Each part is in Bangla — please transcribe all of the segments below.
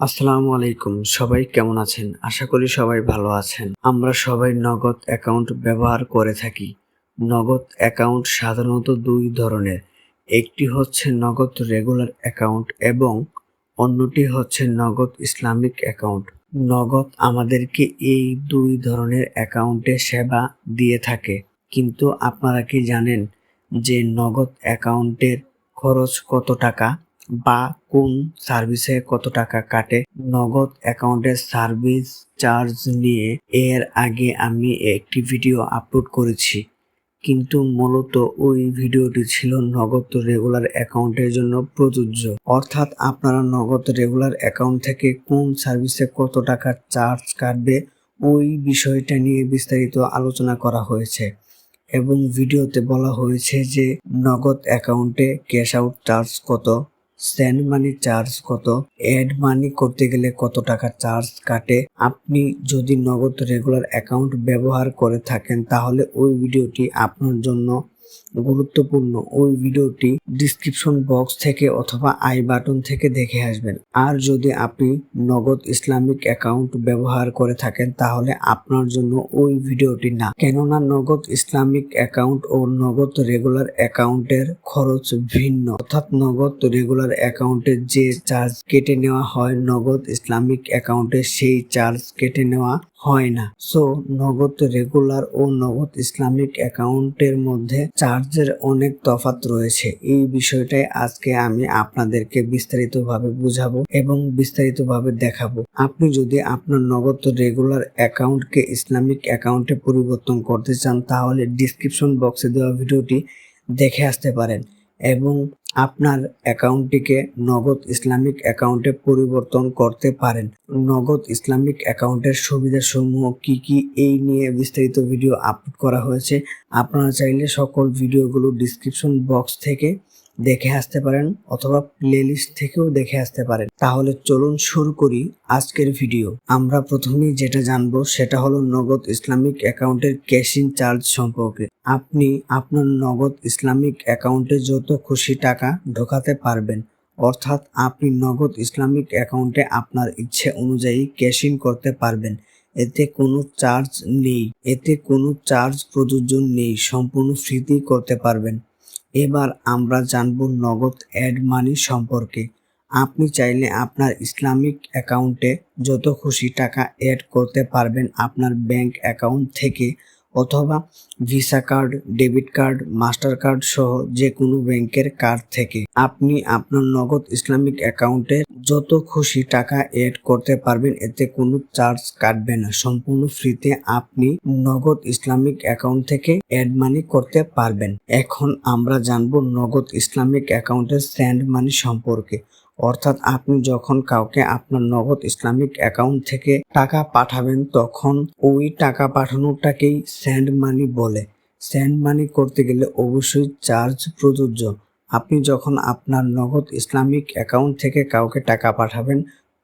আসসালামু আলাইকুম। সবাই কেমন আছেন? আশা করি সবাই ভালো আছেন। আমরা সবাই নগদ অ্যাকাউন্ট ব্যবহার করে থাকি। নগদ অ্যাকাউন্ট সাধারণত দুই ধরনের। একটি হচ্ছে নগদ রেগুলার অ্যাকাউন্ট এবং অন্যটি হচ্ছে নগদ ইসলামিক অ্যাকাউন্ট। নগদ আমাদেরকে এই দুই ধরনের অ্যাকাউন্টে সেবা দিয়ে থাকে। কিন্তু আপনারা কি জানেন যে নগদ অ্যাকাউন্টের খরচ কত টাকা? বা কোন সার্ভিসে কত টাকা কাটে, নগদ অ্যাকাউন্টের সার্ভিস চার্জ নিয়ে এর আগে আমি একটি ভিডিও আপলোড করেছি। কিন্তু মূলত ওই ভিডিওটি ছিল নগদ রেগুলার অ্যাকাউন্টের জন্য প্রযোজ্য। অর্থাৎ আপনারা নগদ রেগুলার অ্যাকাউন্ট থেকে কোন সার্ভিসে কত টাকা চার্জ কাটবে, ওই বিষয়টা নিয়ে বিস্তারিত আলোচনা করা হয়েছে এবং ভিডিওতে বলা হয়েছে যে নগদ অ্যাকাউন্টে ক্যাশ আউট চার্জ কত। সেন্ড মানি চার্জ কত? অ্যাড মানি করতে গেলে কত টাকা চার্জ কাটে? আপনি যদি নগদ রেগুলার অ্যাকাউন্ট ব্যবহার করে থাকেন, তাহলে ওই ভিডিওটি আপনার জন্য গুরুত্বপূর্ণ। ওই ভিডিওটি ডিসক্রিপশন বক্স থেকে অথবা আই বাটন থেকে দেখে আসবেন। আর যদি আপনি নগদ ইসলামিক অ্যাকাউন্ট ব্যবহার করে থাকেন, তাহলে আপনার জন্য ওই ভিডিওটি না। কেননা নগদ ইসলামিক অ্যাকাউন্ট ও নগদ রেগুলার অ্যাকাউন্টের খরচ ভিন্ন। অর্থাৎ নগদ রেগুলার অ্যাকাউন্টে যে চার্জ কেটে নেওয়া হয়, নগদ ইসলামিক অ্যাকাউন্টে সেই চার্জ কেটে নেওয়া হয় না। সো নগদ রেগুলার ও নগদ ইসলামিক অ্যাকাউন্টের মধ্যে চার্জের অনেক তফাত রয়েছে। এই বিষয়টাই আজকে আমি আপনাদেরকে বিস্তারিতভাবে বুঝাবো এবং বিস্তারিতভাবে দেখাবো। আপনি যদি আপনার নগদ রেগুলার অ্যাকাউন্টকে ইসলামিক অ্যাকাউন্টে পরিবর্তন করতে চান, তাহলে ডিসক্রিপশন বক্সে দেওয়া ভিডিওটি দেখে আসতে পারেন এবং আপনার অ্যাকাউন্টটিকে নগদ ইসলামিক অ্যাকাউন্টে পরিবর্তন করতে পারেন। নগদ ইসলামিক অ্যাকাউন্টের সুবিধাসমূহ কি কি এই নিয়ে বিস্তারিত ভিডিও আপলোড করা হয়েছে, আপনারা চাইলে সকল ভিডিওগুলো ডিসক্রিপশন বক্স থেকে দেখে আসতে পারেন অথবা প্লেলিস্ট থেকেও দেখে আসতে পারেন। তাহলে চলুন শুরু করি আজকের ভিডিও আমরা প্রথমেই যেটা জানব সেটা হলো নগদ ইসলামিক অ্যাকাউন্টের ক্যাশিং চার্জ সম্পর্কে। আপনি আপনার নগদ ইসলামিক অ্যাকাউন্টে যত খুশি টাকা ঢোকাতে পারবেন, অর্থাৎ আপনি নগদ ইসলামিক অ্যাকাউন্টে আপনার ইচ্ছে অনুযায়ী ক্যাশিং করতে পারবেন। এতে কোনো চার্জ নেই, এতে কোনো চার্জ প্রযোজ্য নেই, সম্পূর্ণ ফ্রিতেই করতে পারবেন। এবার আমরা জানব নগদ অ্যাড মানি সম্পর্কে। আপনি চাইলে আপনার ইসলামিক অ্যাকাউন্টে যত খুশি টাকা অ্যাড করতে পারবেন আপনার ব্যাংক অ্যাকাউন্ট থেকে। অথবা Visa card, debit card, Mastercard সহ যে কোনো ব্যাংকের কার্ড থেকে আপনি আপনার নগদ ইসলামিক অ্যাকাউন্টে যত খুশি টাকা এড করতে পারবেন, এতে কোনো চার্জ কাটবে না। সম্পূর্ণ ফ্রিতে আপনি নগদ ইসলামিক অ্যাকাউন্ট থেকে অ্যাড মানি করতে পারবেন। এখন আমরা জানব নগদ ইসলামিক অ্যাকাউন্টের স্যান্ড মানি সম্পর্কে। অর্থাৎ আপনি যখন কাউকে আপনার নগদ ইসলামিক অ্যাকাউন্ট থেকে টাকা পাঠাবেন, তখন ওই টাকা পাঠানোটাকেই স্যান্ড মানি বলে। স্যান্ড মানি করতে গেলে অবশ্যই চার্জ প্রযোজ্য। আপনি যখন আপনার নগদ ইসলামিক অ্যাকাউন্ট থেকে কাউকে টাকা পাঠাবেন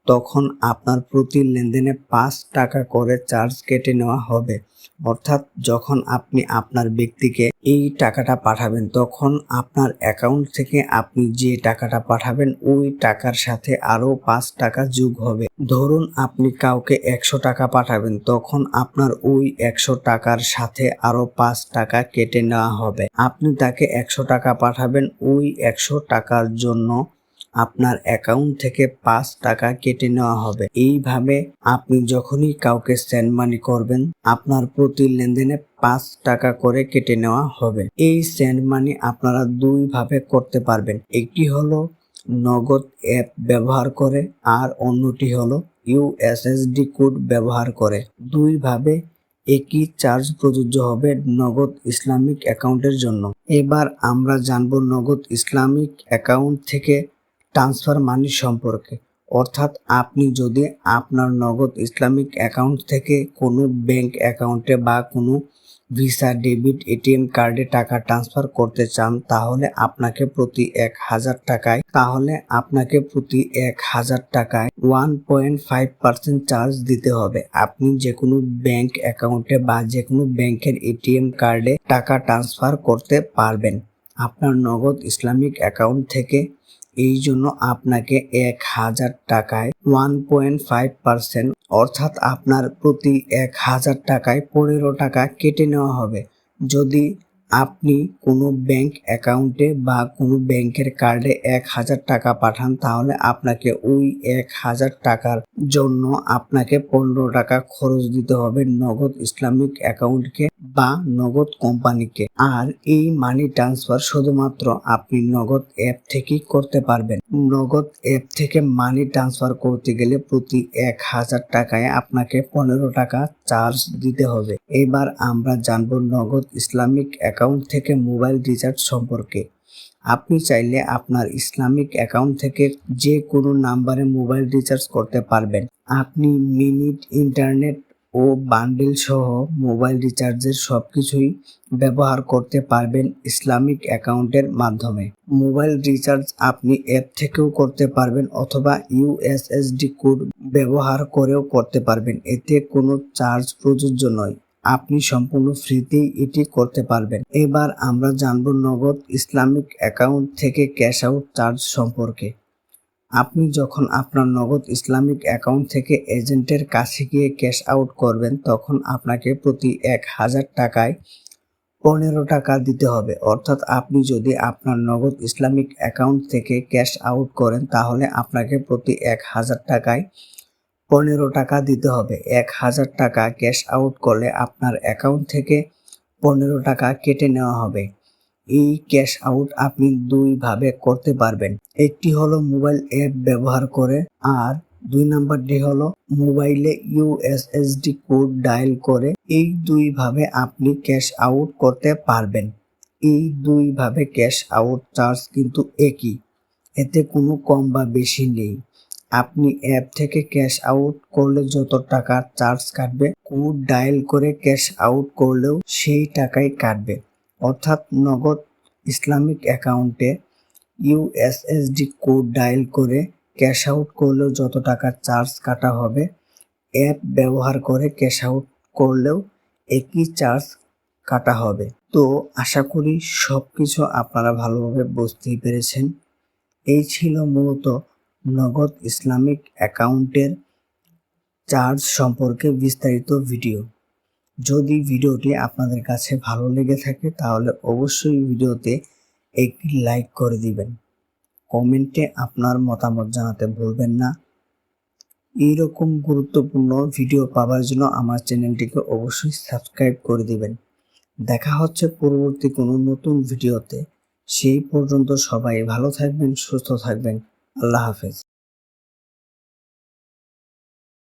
তখন আপনার প্রতি লেনদেনে পাঁচ টাকা করে চার্জ কেটে নেওয়া হবে। অর্থাৎ যখন আপনি আপনার ব্যক্তিকে এই টাকাটা পাঠাবেন, তখন আপনার অ্যাকাউন্ট থেকে আপনি যে টাকাটা পাঠাবেন, ওই টাকার সাথে আরও পাঁচ টাকা যোগ হবে। ধরুন আপনি কাউকে একশো টাকা পাঠাবেন, তখন আপনার ওই একশো টাকার সাথে আরও পাঁচ টাকা কেটে নেওয়া হবে। আপনি তাকে একশো টাকা পাঠাবেন, ওই একশো টাকার জন্য আপনার অ্যাকাউন্ট থেকে পাঁচ টাকা কেটে নেওয়া হবে। এইভাবে আপনি যখনই কাউকে সেন্ড মানি করবেন, আপনার প্রতি লেনদেনে পাঁচ টাকা করে কেটে নেওয়া হবে। এই সেন্ড মানি আপনারা দুইভাবে করতে পারবেন। একটি হলো নগদ অ্যাপ ব্যবহার করে, আর অন্যটি হলো ইউএসএসডি কোড ব্যবহার করে। দুইভাবে একই চার্জ প্রযোজ্য হবে নগদ ইসলামিক অ্যাকাউন্টের জন্য। এবার আমরা জানব নগদ ইসলামিক অ্যাকাউন্ট থেকে ট্রান্সফার মানি সম্পর্কে। অর্থাৎ আপনি যদি আপনার নগদ ইসলামিক অ্যাকাউন্ট থেকে কোনো ব্যাংক অ্যাকাউন্টে বা কোনো ভিসা ডেবিট এটিএম কার্ডে টাকা ট্রান্সফার করতে চান, তাহলে আপনাকে প্রতি এক হাজার টাকায়, তাহলে আপনাকে প্রতি এক হাজার টাকায় one point five percent charge দিতে হবে। আপনি যে কোনো ব্যাংক অ্যাকাউন্টে বা যে কোনো ব্যাংকের এটিএম কার্ডে টাকা ট্রান্সফার করতে পারবেন। আপনার নগদ ইসলামিক অ্যাকাউন্ট থেকে এই জন্য আপনাকে এক হাজার টাকায় ওয়ান পয়েন্ট ফাইভ পার্সেন্ট অর্থাৎ আপনার প্রতি এক হাজার টাকায় পনেরো টাকা কেটে নেওয়া হবে। যদি আপনি কোনো ব্যাংক অ্যাকাউন্টে বা কোনো ব্যাংকের কার্ডে এক হাজার টাকা পাঠান, তাহলে আপনাকে ওই এক হাজার টাকার জন্য আপনাকে পনেরো টাকা খরচ দিতে হবে নগদ ইসলামিক অ্যাকাউন্টকে। বা নগদ কোম্পানিকে, আর এই মানি ট্রান্সফার শুধুমাত্র আপনি নগদ অ্যাপ থেকেই করতে পারবেন। নগদ অ্যাপ থেকে মানি ট্রান্সফার করতে গেলে প্রতি এক হাজার টাকায় আপনাকে পনেরো টাকা চার্জ দিতে হবে। এবার আমরা জানব নগদ ইসলামিক অ্যাকাউন্ট থেকে মোবাইল রিচার্জ সম্পর্কে। আপনি চাইলে আপনার ইসলামিক অ্যাকাউন্ট থেকে যে কোনো নাম্বারে মোবাইল রিচার্জ করতে পারবেন। আপনি মিনিট ইন্টারনেট ও বান্ডিল সহ মোবাইল রিচার্জের সব কিছুই ব্যবহার করতে পারবেন ইসলামিক অ্যাকাউন্টের মাধ্যমে। মোবাইল রিচার্জ আপনি অ্যাপ থেকেও করতে পারবেন অথবা ইউএসএসডি কোড ব্যবহার করেও করতে পারবেন। এতে কোনো চার্জ প্রযোজ্য নয়। আপনি সম্পূর্ণ ফ্রিতেই এটি করতে পারবেন। এবার আমরা জানব নগদ ইসলামিক অ্যাকাউন্ট থেকে ক্যাশ আউট চার্জ সম্পর্কে। আপনি যখন আপনার নগদ ইসলামিক অ্যাকাউন্ট থেকে এজেন্টের কাছে গিয়ে ক্যাশ আউট করবেন, তখন আপনাকে প্রতি এক হাজার টাকায় পনেরো টাকা দিতে হবে। অর্থাৎ আপনি যদি আপনার নগদ ইসলামিক অ্যাকাউন্ট থেকে ক্যাশ আউট করেন, তাহলে আপনাকে প্রতি এক হাজার টাকায় পনেরো টাকা দিতে হবে। এক হাজার টাকা ক্যাশ আউট করলে আপনার অ্যাকাউন্ট থেকে পনেরো টাকা কেটে নেওয়া হবে। এই ক্যাশ আউট আপনি দুইভাবে করতে পারবেন। একটি হলো মোবাইল অ্যাপ ব্যবহার করে, আর দুই নাম্বারটি হলো মোবাইলে ইউএসএসডি কোড ডায়াল করে। এই দুইভাবে আপনি ক্যাশ আউট করতে পারবেন। এই দুইভাবে ক্যাশ আউট চার্জ কিন্তু একই, এতে কোনো কম বা বেশি নেই। আপনি অ্যাপ থেকে ক্যাশ আউট করলে যত টাকা চার্জ কাটবে, কোড ডায়াল করে ক্যাশ আউট করলেও সেই টাকাই কাটবে। অর্থাৎ নগদ ইসলামিক অ্যাকাউন্টে ইউএসএসডি কোড ডায়াল করে ক্যাশ আউট করলেও যত টাকা চার্জ কাটা হবে, অ্যাপ ব্যবহার করে ক্যাশ আউট করলেও একই চার্জ কাটা হবে। তো আশা করি সব কিছু আপনারা ভালোভাবে বুঝতেই পেরেছেন। এই ছিল মূলত নগদ ইসলামিক অ্যাকাউন্টের চার্জ সম্পর্কে বিস্তারিত ভিডিও। যদি ভিডিওটি আপনাদের কাছে ভালো লেগে থাকে, তাহলে অবশ্যই ভিডিওতে একটি লাইক করে দিবেন। কমেন্টে আপনার মতামত জানাতে ভুলবেন না। এইরকম গুরুত্বপূর্ণ ভিডিও পাওয়ার জন্য আমার চ্যানেলটিকে অবশ্যই সাবস্ক্রাইব করে দিবেন। দেখা হচ্ছে পরবর্তী কোনো নতুন ভিডিওতে। সেই পর্যন্ত সবাই ভালো থাকবেন, সুস্থ থাকবেন। আল্লাহ হাফেজ।